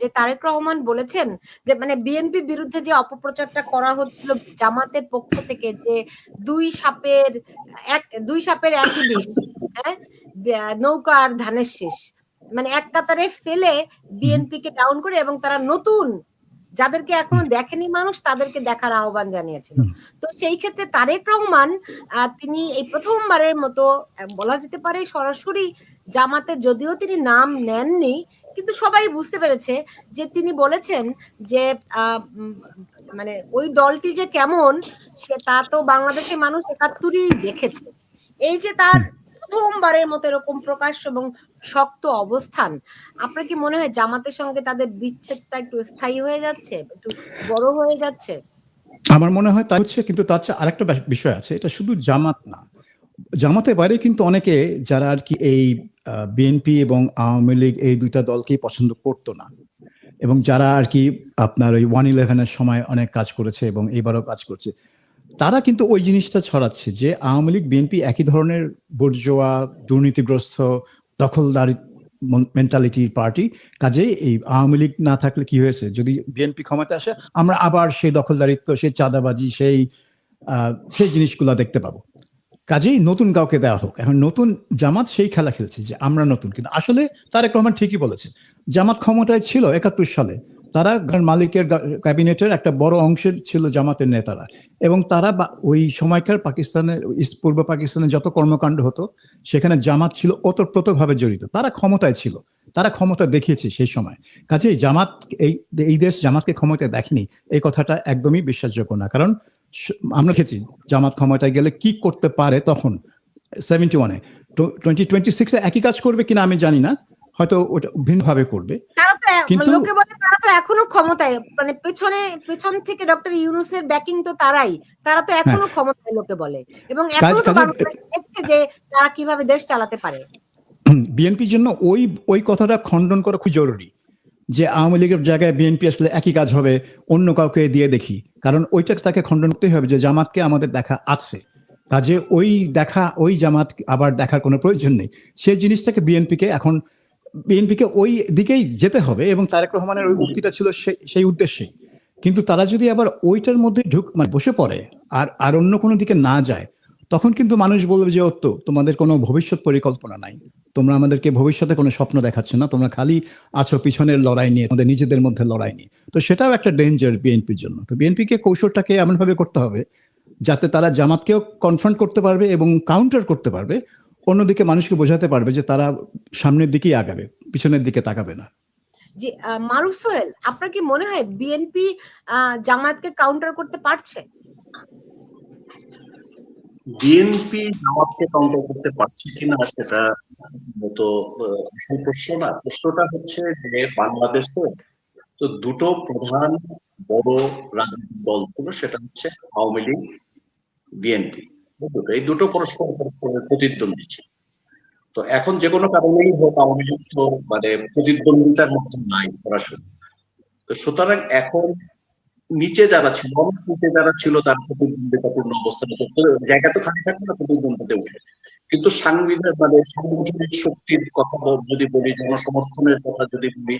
যে তারেক রহমান বলেছেন যে মানে বিএনপি বিরুদ্ধে যে অপপ্রচারটা করা হচ্ছিল জামাতের পক্ষ থেকে যে দুই সাপের এক দুই সাপের একই বিষ হ্যাঁ? নৌকা আর ধানের শেষ। মানে এক কাতারে ফেলে বিএনপি কে ডাউন করে এবং তারা নতুন যাদেরকে এখনও দেখেনি মানুষ তাদেরকে দেখার আহ্বান জানিয়েছিল। তো সেই ক্ষেত্রে তারেক রহমান তিনি এই প্রথমবারের মতো বলা যেতে পারে সরাসরি জামাতে যদিও তিনি নাম নেননি কিন্তু সবাই বুঝতে পেরেছে যে তিনি বলেছেন যে মানে ওই দলটি যে কেমন, সে তা তো বাংলাদেশের মানুষ একাত্তরই দেখেছে। এই যে তার প্রথমবারের মতো এরকম প্রকাশ্য এবং শক্ত অবস্থান, আপনার কি মনে হয় জামাতের সঙ্গে তাদের বিচ্ছেদটা একটু স্থায়ী হয়ে যাচ্ছে, একটু বড় হয়ে যাচ্ছে? আমার মনে হয় তাই হচ্ছে, কিন্তু তার আরেকটা বিষয় আছে, এটা শুধু জামাত না। জামাতের বাইরে কিন্তু অনেকে যারা আর কি এই বিএনপি এবং আওয়ামী লীগ এই দুইটা দলকেই পছন্দ করতো না। এবং যারা আর কি আপনার ওই ওয়ান ইলেভেনের সময় অনেক কাজ করেছে এবং এইবারও কাজ করছে, তারা কিন্তু ওই জিনিসটা ছড়াচ্ছে যে আওয়ামী লীগ বিএনপি একই ধরনের বর্জোয়া, দুর্নীতিগ্রস্ত, দখলদারি মেন্টালিটির পার্টি কাজেই এই আওয়ামী লীগ না থাকলে কি হয়েছে? যদি বিএনপি ক্ষমতা আসে, আমরা আবার সেই দখলদারিত্ব, সেই চাঁদাবাজি, সেই সেই জিনিসগুলো দেখতে পাবো। কাজেই নতুন কাউকে দেওয়া হোক। এখন নতুন জামাত সেই খেলা খেলছে যে আমরা নতুন। কিন্তু আসলে তারেক রহমান ঠিকই বলেছে জামাত ক্ষমতায় ছিল একাত্তর সালে। তারা মালিকের ক্যাবিনেটের একটা বড় অংশের ছিল জামাতের নেতারা। এবং তারা ওই সময়কার পাকিস্তানের পূর্ব পাকিস্তানের যত কর্মকাণ্ড হতো, সেখানে জামাত ছিল ওতপ্রোতভাবে জড়িত। তারা ক্ষমতায় ছিল। তারা ক্ষমতা দেখিয়েছে সেই সময়। কাজেই জামাত এই এই দেশ জামাতকে ক্ষমতায় দেখেনি। এই কথাটা একদমই বিশ্বাসযোগ্য না। কারণ আমরা দেখেছি জামাত ক্ষমতায় গেলে কি করতে পারে তখন? সেভেন্টি ওয়ানে টোয়েন্টি টোয়েন্টি সিক্সে একই কাজ করবে কিনা আমি জানি না। হয়তো ওটা ভিন্নভাবে করবে। কিন্তু লোকে বলে তারা তো এখনও ক্ষমতায়। মানে পেছনে পেছন থেকে ডক্টর ইউনুসের ব্যাকিং তো তারাই। তারা তো এখনও হ্যাঁ। ক্ষমতায় লোকে বলে। এবং এখনও তো দেখছে যে তারা কীভাবে দেশ চালাতে পারে। বিএনপির জন্য ওই ওই কথাটা খণ্ডন করা খুব জরুরি। যে আওয়ামী লীগের জায়গায় বিএনপি আসলে একই কাজ হবে, অন্য কাউকে দিয়ে দেখি। কারণ ওইটা তাকে খণ্ডন করতেই হবে যে জামাতকে আমাদের দেখা আছে। কাজে ওই দেখা, ওই জামাত আবার দেখার কোনো প্রয়োজন নেই। সেই জিনিসটাকে বিএনপিকে এখন, বিএনপিকে ওই দিকেই যেতে হবে এবং তারেক রহমানের ওই উক্তিটা ছিল সেই উদ্দেশ্যেই। কিন্তু তারা যদি আবার ওইটার মধ্যে ঢুক মানে বসে পড়ে আর আর অন্য কোনো দিকে না যায় তখন কিন্তু মানুষ বলবে যে তো তোমাদের কোনো ভবিষ্যৎ পরিকল্পনা নাই। তোমরা আমাদেরকে ভবিষ্যতে কোনো স্বপ্ন দেখাচ্ছ না। তোমরা খালি আছো পিছনের লড়াই নিয়ে, তোমাদের নিজেদের মধ্যে লড়াই নিয়ে। তো সেটাও একটা ডেঞ্জার বিএনপির জন্য। তো বিএনপিকে কৌশলটাকে এমনভাবে করতে হবে যাতে তারা জামাতকেও কনফ্রন্ট করতে পারবে এবং কাউন্টার করতে পারবে। অন্যদিকে মানুষকে বোঝাতে পারবে যে, তারা সামনের দিকেই আগাবে, পিছনের দিকে তাকাবে না। মারুফ সোহেল, আপনার কি মনে হয় বিএনপি জামাতকে কাউন্টার করতে পারছে? বিএনপি জামাতকে কাউন্টার করতে পারছে কিনা সেটা মতো আসল প্রশ্ন না। প্রশ্নটা হচ্ছে যে বাংলাদেশে তো দুটো প্রধান বড় রাজনৈতিক দল ছিল, সেটা হচ্ছে আওয়ামী লীগ বিএনপি এই দুটো পরস্পর পরস্পরের প্রতিদ্বন্দ্বী ছিল। তো এখন যে কোনো কারণেই হোক আওয়ামী লীগ তো মানে প্রতিদ্বন্দ্বিতার মধ্যে নাই সরাসরি। তো সুতরাং এখন নিচে যারা ছিল অনেক নিচে যারা ছিল, তার প্রতিদ্বন্দ্বিতাপূর্ণ অবস্থানে জায়গা তো খালি থাকবে না, প্রতিদ্বন্দ্বিতা উঠে কিন্তু সাংবিধান মানে সাংগঠনিক শক্তির কথা যদি বলি, জনসমর্থনের কথা যদি বলি,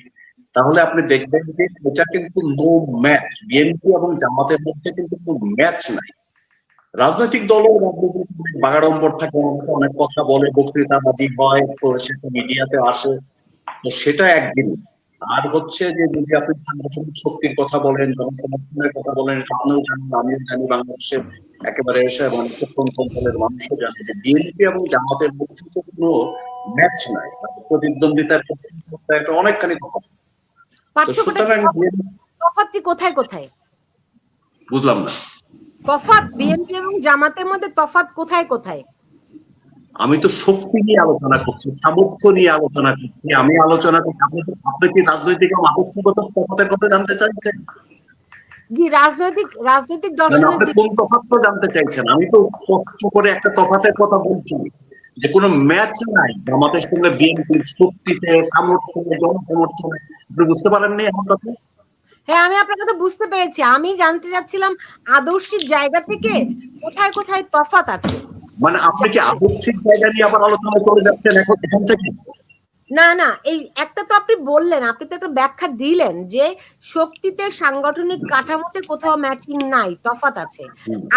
তাহলে আপনি দেখবেন যে এটা কিন্তু নো ম্যাচ বিএনপি এবং জামাতের মধ্যে কিন্তু কোনো ম্যাচ নাই। রাজনৈতিক দলও বাগাড়ম্বর থাকে, অনেক কথা বলে, বক্তৃতাবাজি হয়, তো সেটা মিডিয়াতে আসে। তো সেটা এক জিনিস। আর হচ্ছে যে যদি আপনি সাংগঠনিক শক্তির কথা বলেন জনসমর্থনের কথা বলেন আপনিও জানেন আমিও জানি বাংলাদেশের একেবারে এসে মানে প্রত্যন্ত অঞ্চলের মানুষও জানে যে বিএনপি এবং জামাতের মধ্যে তো কোনো ম্যাচ নাই। প্রতিদ্বন্দ্বিতার একটা অনেকখানি কোথায় কোথায়? বুঝলাম না। তফাত বিএনপি এবং জামাতের মধ্যে তফাত কোথায় কোথায়? আমি তো শক্তি নিয়ে আলোচনা করছি সামর্থ্য নিয়ে আলোচনা করছি। আমি আলোচনা করছি আপনি কি রাজনৈতিক এবং তফাতের কথা জানতে চাইছেন? জি রাজনৈতিক রাজনৈতিক দর্শনের আপনি কোন জানতে চাইছেন? আমি তো স্পষ্ট করে একটা তফাতের কথা বলছি যে কোনো ম্যাচ নাই আমাদের সঙ্গে বিএনপির শক্তিতে সামর্থ্যে জনসমর্থনে। আপনি বুঝতে পারেননি এমন কথা? হ্যাঁ আমি আপনার কথা বুঝতে পেরেছি। আমি জানতে চাচ্ছিলাম আদর্শিক জায়গা থেকে কোথায় কোথায় তফাত আছে? মানে আপনি কি আদর্শিক জায়গা নিয়ে আবার আলোচনা চলে যাচ্ছেন এখন এখান থেকে? না না এই একটা তো আপনি বললেন আপনি তো একটা ব্যাখ্যা দিলেন যে শক্তিতে সাংগঠনিক কাঠামোতে কোথাও ম্যাচিং নাই তফাত আছে।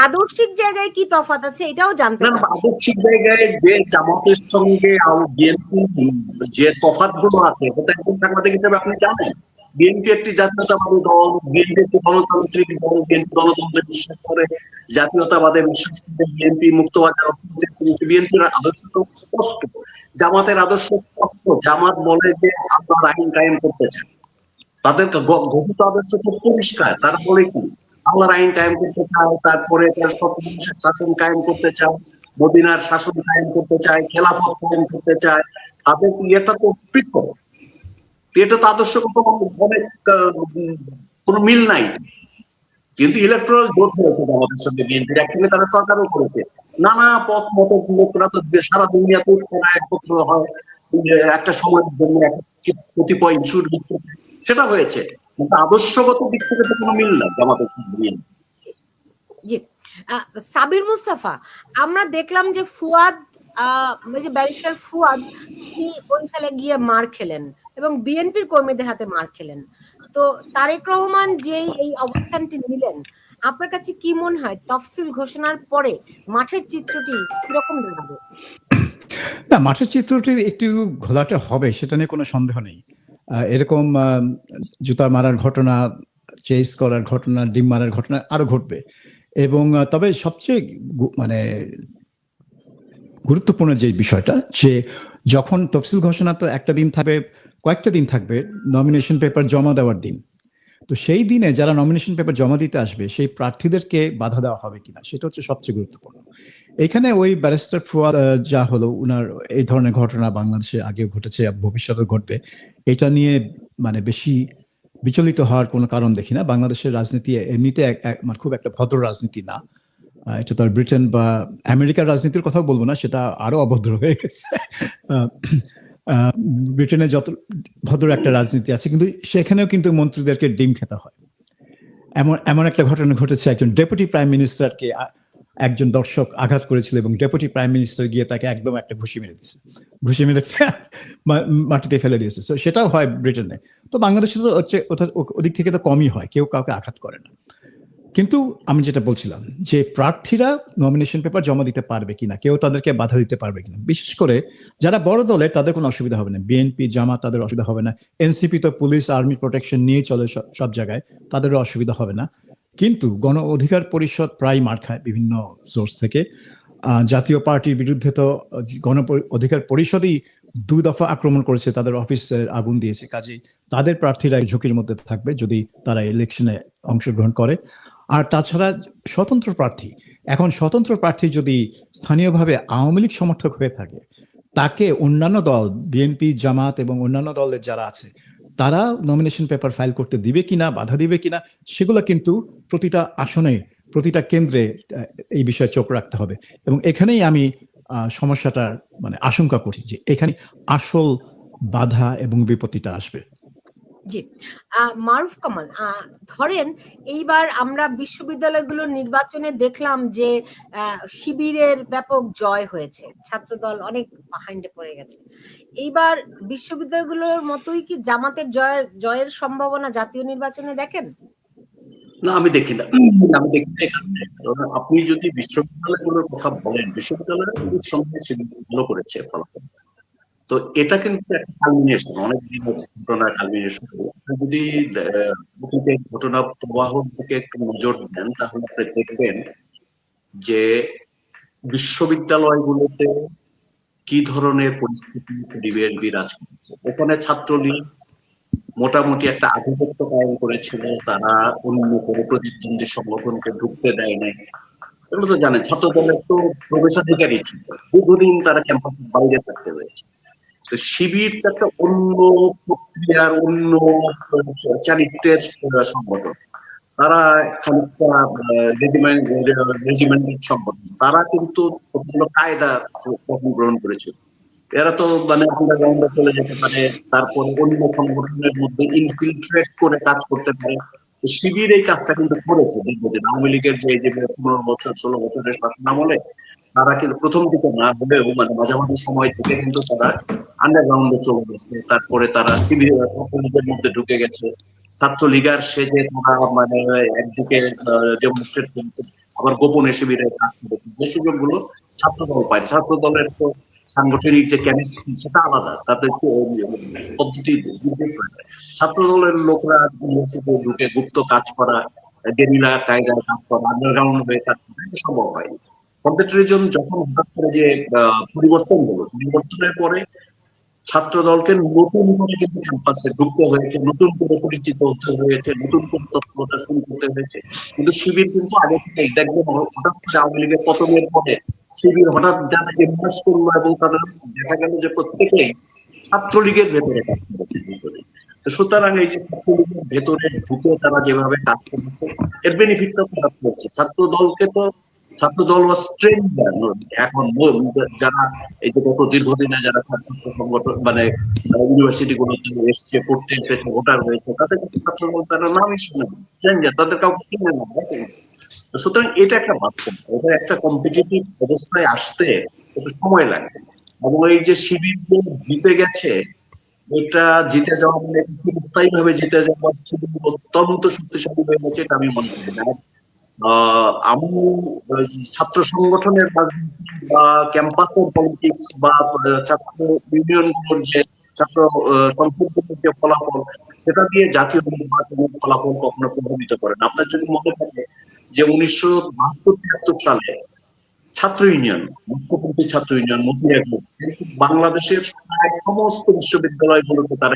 আদর্শিক জায়গায় কি তফাত আছে এটাও জানতে না আদর্শিক জায়গায় যে জামাতের সঙ্গে বিএনপি যে তফাৎ গুলো আছে সেটা একজন সাংবাদিক হিসেবে আপনি জানেন? বিএনপি একটি জাতীয়তাবাদী দল, বিএনপি একটি গণতান্ত্রিক দল, বিএনপি গণতন্ত্রে বিশ্বাস করে, জাতীয়তাবাদে বিশ্বাস করে বিএনপি মুক্তবাজার অর্থনীতি বিএনপির আদর্শ তো স্পষ্ট, জামাতের আদর্শ স্পষ্ট, জামাত বলে যে আল্লাহর আইন কায়েম করতে চায়। তাদের ঘোষিত আদর্শ তো পরিষ্কার, তারা বলে কি? আল্লাহর আইন কায়েম করতে চায়, তারপরে শাসন কায়েম করতে চায়, মদিনার শাসন কায়েম করতে চায়, খেলাফত কায়েম করতে চায়, তাদের ইয়েটা তো পৃথক এটা তো আদর্শগত অনেক আহ, কোনো মিল নাই। কিন্তু ইলেকট্রাল জোট হয়েছে আমাদের সঙ্গে বিএনপির একসঙ্গে তারা সরকারও করেছে। নানা পথ মত লোকরা তো সারা দুনিয়াতে তারা একত্র হয় একটা সময়ের জন্য কতিপয় ইস্যুর সেটা হয়েছে। কিন্তু আদর্শগত দিক থেকে তো কোনো মিল নাই আমাদের সঙ্গে সাবির মুস্তাফা আমরা দেখলাম যে ফুয়াদ ওই যে ব্যারিস্টার ফুয়াদ তিনি বরিশালে গিয়ে মার খেলেন। এবং বিএনপির কর্মীদের হাতে মার খেলেন। তো তারেক রহমান যেই এই অবস্থানটি নিলেন, আপনার কাছে কি মনে হয় তফসিল ঘোষণার পরে মাঠের চিত্রটি কীরকম দাঁড়াবে? না, মাঠের চিত্রটি একটু ঘোলাটে হবে, সেটা নিয়ে কোনো সন্দেহ নেই। এরকম জুতা মারার ঘটনা চেস করার ঘটনা, ডিম মারার ঘটনা আরও ঘটবে। এবং তবে সবচেয়ে মানে গুরুত্বপূর্ণ যে বিষয়টা, যে যখন তফসিল ঘোষণা তো একটা দিন থাকবে কয়েকটা দিন থাকবে নমিনেশন পেপার জমা দেওয়ার দিন। তো সেই দিনে যারা নমিনেশন পেপার জমা দিতে আসবে, সেই প্রার্থীদেরকে বাধা দেওয়া হবে কিনা, সেটা হচ্ছে সবচেয়ে গুরুত্বপূর্ণ। এখানে ওই ব্যারিস্টার ফুয়াদ যা হলো, উনার এই ধরনের ঘটনা বাংলাদেশে আগেও ঘটেছে ভবিষ্যতে ঘটবে, এটা নিয়ে মানে বেশি বিচলিত হওয়ার কোনো কারণ দেখি না। বাংলাদেশের রাজনীতি এমনিতে মানে খুব একটা ভদ্র রাজনীতি না। এটা তো ব্রিটেন বা আমেরিকার রাজনীতির কথাও বলব না, সেটা আরও অভদ্র হয়ে গেছে। ব্রিটেনে যত ভদ্র একটা রাজনীতি আছে, কিন্তু সেখানেও কিন্তু মন্ত্রীদেরকে ডিম খেতে হয়। এমন এমন একটা ঘটনা ঘটেছে, একজন ডেপুটি প্রাইম মিনিস্টারকে একজন দর্শক আঘাত করেছিল এবং ডেপুটি প্রাইম মিনিস্টার গিয়ে তাকে একদম একটা ঘুষি মেরে দিচ্ছে ঘুষি মেরে মাটিতে ফেলে দিয়েছে। তো সেটাও হয় ব্রিটেনে। তো বাংলাদেশে তো হচ্ছে ওদিক থেকে তো কমই হয়, কেউ কাউকে আঘাত করে না। কিন্তু আমি যেটা বলছিলাম যে প্রার্থীরা নমিনেশন পেপার জমা দিতে পারবে কিনা, কেউ তাদেরকে বাধা দিতে পারবে কিনা। বিশেষ করে যারা বড় দলে, তাদের কোনো অসুবিধা হবে না। বিএনপি জামা তাদের অসুবিধা হবে না। এনসিপি তো পুলিশ আর্মি প্রোটেকশন নিয়ে চলে সব- জায়গায়, তাদেরও অসুবিধা হবে না। কিন্তু গণ অধিকার পরিষদ প্রায় মার খায় বিভিন্ন সোর্স থেকে। জাতীয় পার্টির বিরুদ্ধে তো, গণ অধিকার পরিষদই দুই দফা আক্রমণ করেছে, তাদের অফিসে আগুন দিয়েছে। কাজেই তাদের প্রার্থীরা ঝুঁকির মধ্যে থাকবে যদি তারা ইলেকশনে অংশগ্রহণ করে। আর তাছাড়া স্বতন্ত্র প্রার্থী। এখন স্বতন্ত্র প্রার্থী যদি স্থানীয়ভাবে আওয়ামী লীগ সমর্থক হয়ে থাকে, তাকে অন্যান্য দল, বিএনপি, জামাত এবং অন্যান্য দলের যারা আছে, তারা নমিনেশন পেপার ফাইল করতে দিবে কিনা, বাধা দিবে কিনা, সেগুলো কিন্তু প্রতিটা আসনে, প্রতিটা কেন্দ্রে এই বিষয়ে চোখ রাখতে হবে। এবং এখানেই আমি সমস্যাটার মানে আশঙ্কা করছি যে এখানে আসল বাধা এবং বিপত্তিটা আসবে। জি। মারুফ কামাল ধরেন এইবার আমরা বিশ্ববিদ্যালয়গুলোর নির্বাচনে দেখলাম যে শিবিরের ব্যাপক জয় হয়েছে, ছাত্রদল অনেক বাহাইন্ডে পড়ে গেছে। এইবার বিশ্ববিদ্যালয়গুলোর মতোই কি জামাতের জয়ের জয়ের সম্ভাবনা জাতীয় নির্বাচনে দেখেন? না, আমি দেখি না। আমি দেখি না আপনি যদি বিশ্ববিদ্যালয়গুলোর কথা বলেন বিশ্ববিদ্যালয়গুলোর সঙ্গে ভালো করেছে ফলাফল। তো এটা কিন্তু একটা কালমিনেশন অনেক ঘটনা কালমিনেশন যদি ঘটনা প্রবাহ থেকে একটু নজর দেন, তাহলে আপনি দেখবেন যে বিশ্ববিদ্যালয়গুলোতে কি ধরনের পরিস্থিতি পরিবেশ বিরাজ করছে। ওখানে ছাত্রলীগ মোটামুটি একটা আধিপত্য কায়েম করেছিল, তারা অন্য কোনো প্রতিদ্বন্দ্বী সংগঠনকে ঢুকতে দেয় নাই। এগুলো তো জানেন ছাত্র দলের তো প্রবেশাধিকারী ছিল। দীর্ঘদিন তারা ক্যাম্পাসের বাইরে থাকতে হয়েছে। শিবির একটা অন্য প্রক্রিয়ার, অন্য চারিত্রের সংগঠন। তারা খানিকটা রেজিমেন্ট রেজিমেন্টের সংগঠন। তারা কিন্তু কায়দা তখন গ্রহণ করেছিল। এরা তো মানে আন্ডারগ্রাউন্ডে চলে যেতে পারে, তারপর অন্য সংগঠনের মধ্যে ইনফিলট্রেট করে কাজ করতে পারে। শিবির এই কাজটা কিন্তু করেছে দীর্ঘদিন। আওয়ামী লীগের যে যে পনেরো বছর, ষোলো বছরের শাসন আমলে তারা কিন্তু প্রথম দিকে না হলেও মানে মাঝামাঝি সময় থেকে কিন্তু তারা আন্ডারগ্রাউন্ডে চলে গেছে। তারপরে তারা ছাত্রলীগের মধ্যে ঢুকে গেছে। ছাত্রলীগার সেজে তারা মানে একদিকে ডেমনস্ট্রেট করেছে, আবার গোপনে শিবিরে কাজ করেছে। যে সুযোগগুলো ছাত্রদল পায়। ছাত্রদলের তো সাংগঠনিক যে কেমিস্ট্রি সেটা আলাদা। তাদের পদ্ধতি different। ছাত্রদলের লোকরা ঢুকে গুপ্ত কাজ করা, গেরিলা কায়দায় কাজ করা আন্ডারগ্রাউন্ড হয়ে কাজ করা সম্ভব হয়নি। কম্পিউটারিজম যখন করে যে পরিবর্তন হলো, পরিবর্তনের পরে ছাত্র দলকে নতুন করে কিন্তু ক্যাম্পাসে হয়েছে, নতুন করে পরিচিত হতে হয়েছে, নতুন করে তৎপরতা শুরু করতে হয়েছে। কিন্তু শিবির কিন্তু আগে দেখবেন হঠাৎ করে আওয়ামী লীগের পতনের পরে শিবির হঠাৎ যারা করল এবং তাদের দেখা গেল যে প্রত্যেকেই ছাত্রলীগের ভেতরে কাজ করেছে তো সুতরাং এই যে ছাত্রলীগের ভেতরে ঢুকে তারা যেভাবে কাজ করেছে, এর বেনিফিটটা খারাপ হয়েছে ছাত্র দলকে তো ছাত্র দল বা স্ট্রেঞ্জার এখন যারা এই যে গত দীর্ঘদিনে যারা ছাত্র সংগঠন মানে ইউনিভার্সিটি গুলোতে এসছে, পড়তে এসেছে ভোটার হয়েছে, তাদের কাছে ছাত্র দল তারা নামই শুনে না। তাদের কাউকে চিনে না সুতরাং এটা একটা বাস্তব, এটা একটা কম্পিটিটিভ অবস্থায় আসতে একটু সময় লাগবে এবং এই যে শিবির জিতে গেছে, এটা জিতে যাওয়া মানে স্থায়ী ভাবে জিতে যাওয়া অত্যন্ত শক্তিশালী হয়ে গেছে এটা আমি মনে করি না। আমি ছাত্র সংগঠনের রাজনীতি বা ক্যাম্পাসের পলিটিক্স বা ছাত্র ইউনিয়ন যে ছাত্র আহ, যে ফলাফল সেটা দিয়ে জাতীয় নির্বাচনের ফলাফল কখনো প্রভাবিত করে না। আপনার যদি মনে থাকে যে উনিশশো বাহাত্তর তিয়াত্তর সালে ছাত্র ইউনিয়ন মুখ্যমন্ত্রী ছাত্র ইউনিয়ন মতিয়া গ্রুপ কিন্তু বাংলাদেশের সমস্ত বিশ্ববিদ্যালয়গুলোতে তারা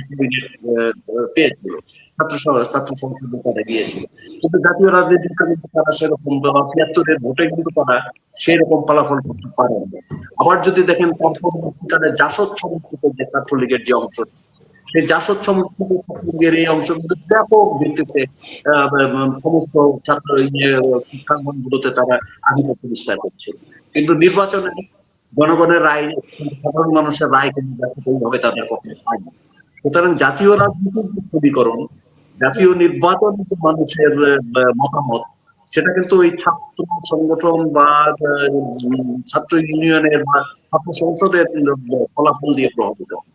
পেয়েছিল। ছাত্র ছাত্র সংসদে তারা গিয়েছিল। কিন্তু জাতীয় রাজনীতিতে কিন্তু তারা সেরকম তিয়াত্তরের ভোটে কিন্তু তারা সেই রকম ফলাফল করতে পারেন না। আবার যদি দেখেন পরবর্তীকালে জাসদ সমর্থিত যে ছাত্রলীগের যে অংশ, সেই জাসদ সমর্থিত ছাত্রলীগের এই অংশ কিন্তু ব্যাপক ভিত্তিতে সমস্ত ছাত্র শিক্ষাঙ্গন গুলোতে তারা আধিপত্য বিস্তার করছে কিন্তু নির্বাচনে জনগণের রায়, সাধারণ মানুষের রায় কিন্তু ব্যাপকভাবে তাদের পক্ষে পায় সুতরাং জাতীয় রাজনীতির যে সমীকরণ জাতীয় নির্বাচন মানুষের মতামত, সেটা কিন্তু ওই ছাত্র সংগঠন বা ছাত্র ইউনিয়নের বা ছাত্র সংসদের ফলাফল দিয়ে প্রভাবিত হয়।